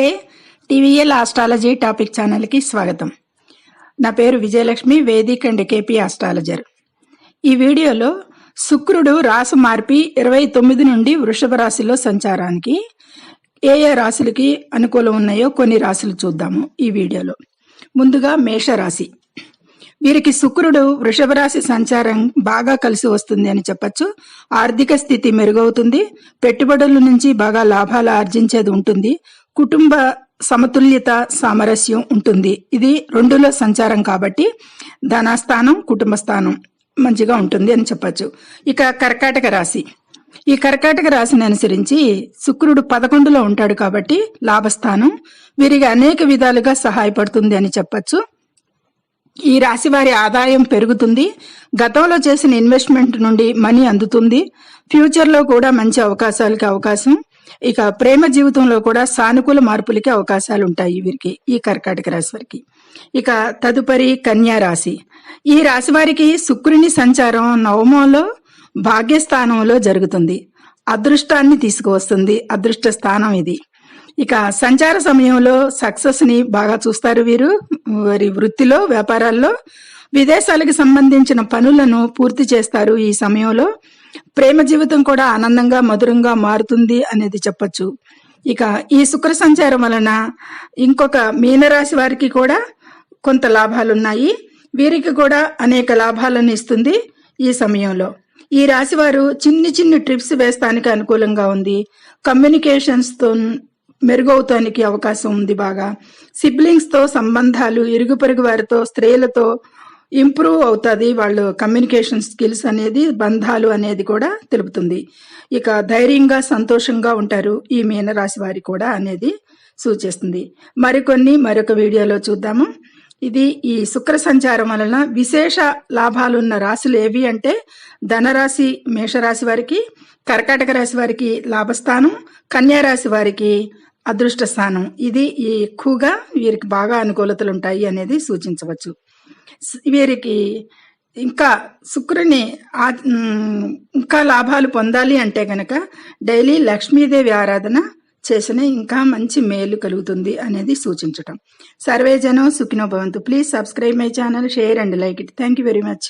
నమస్తే. TVL astrology topic ఛానల్కి స్వాగతం. నా పేరు Vijayalakshmi Vedic and KP astrologer. ఈ వీడియోలో శుక్రుడు రాసు మార్పి ఇరవై తొమ్మిది నుండి వృషభ రాశిలో సంచారానికి ఏ ఏ రాశులకి అనుకూలం ఉన్నాయో కొన్ని రాశులు చూద్దాము ఈ వీడియోలో. ముందుగా మేషరాశి. వీరికి శుక్రుడు వృషభ రాశి సంచారం బాగా కలిసి వస్తుంది అని చెప్పచ్చు. ఆర్థిక స్థితి మెరుగవుతుంది. పెట్టుబడుల నుంచి బాగా లాభాలు ఆర్జించేది ఉంటుంది. కుటుంబ సమతుల్యత సామరస్యం ఉంటుంది. ఇది రెండులో సంచారం కాబట్టి ధనస్థానం కుటుంబ స్థానం మంచిగా ఉంటుంది అని చెప్పచ్చు. ఇక కర్కాటక రాశి. ఈ కర్కాటక రాశిని అనుసరించి శుక్రుడు పదకొండులో ఉంటాడు కాబట్టి లాభస్థానం వీరికి అనేక విధాలుగా సహాయపడుతుంది అని చెప్పచ్చు. ఈ రాశి వారి ఆదాయం పెరుగుతుంది. గతంలో చేసిన ఇన్వెస్ట్మెంట్ నుండి మనీ అందుతుంది. ఫ్యూచర్లో కూడా మంచి అవకాశాలకి అవకాశం. ఇక ప్రేమ జీవితంలో కూడా సానుకూల మార్పులకి అవకాశాలు ఉంటాయి వీరికి ఈ కర్కాటక రాశి వారికి. ఇక తదుపరి కన్యా రాశి. ఈ రాశి వారికి శుక్రుని సంచారం నవమంలో భాగ్యస్థానంలో జరుగుతుంది. అదృష్టాన్ని తీసుకువస్తుంది. అదృష్ట స్థానం ఇది. ఇక సంచార సమయంలో సక్సెస్ని బాగా చూస్తారు వీరు. వారి వృత్తిలో వ్యాపారాల్లో విదేశాలకు సంబంధించిన పనులను పూర్తి చేస్తారు ఈ సమయంలో. ప్రేమ జీవితం కూడా ఆనందంగా మధురంగా మారుతుంది అనేది చెప్పచ్చు. ఇక ఈ శుక్ర సంచారం వలన ఇంకొక మీనరాశి వారికి కూడా కొంత లాభాలు ఉన్నాయి వీరికి కూడా అనేక లాభాలను ఇస్తుంది ఈ సమయంలో. ఈ రాశి వారు చిన్ని చిన్ని ట్రిప్స్ వేస్తానికి అనుకూలంగా ఉంది. కమ్యూనికేషన్స్తో మెరుగవుతానికి అవకాశం ఉంది బాగా. సిబ్లింగ్స్తో సంబంధాలు ఇరుగు పొరుగు వారితో స్త్రీలతో ఇంప్రూవ్ అవుతుంది వాళ్ళు కమ్యూనికేషన్ స్కిల్స్ అనేది బంధాలు అనేది కూడా తెలుపుతుంది. ఇక ధైర్యంగా సంతోషంగా ఉంటారు ఈ మీనరాశి వారి కూడా అనేది సూచిస్తుంది. మరికొన్ని మరొక వీడియోలో చూద్దాము. ఇది ఈ శుక్ర సంచారం వలన విశేష లాభాలున్న రాశులు ఏవి అంటే ధనరాశి మేషరాశి వారికి కర్కాటక రాశి వారికి లాభస్థానం కన్యా రాశి వారికి అదృష్ట స్థానం ఇది ఎక్కువగా వీరికి బాగా అనుకూలతలు ఉంటాయి అనేది సూచించవచ్చు. వీరికి ఇంకా శుక్రుని ఇంకా లాభాలు పొందాలి అంటే గనక డైలీ లక్ష్మీదేవి ఆరాధన చేసిన ఇంకా మంచి మేలు కలుగుతుంది అనేది సూచించటం. సర్వేజనం సుఖినో భవంతు. Please subscribe my channel share and like it. Thank you very much.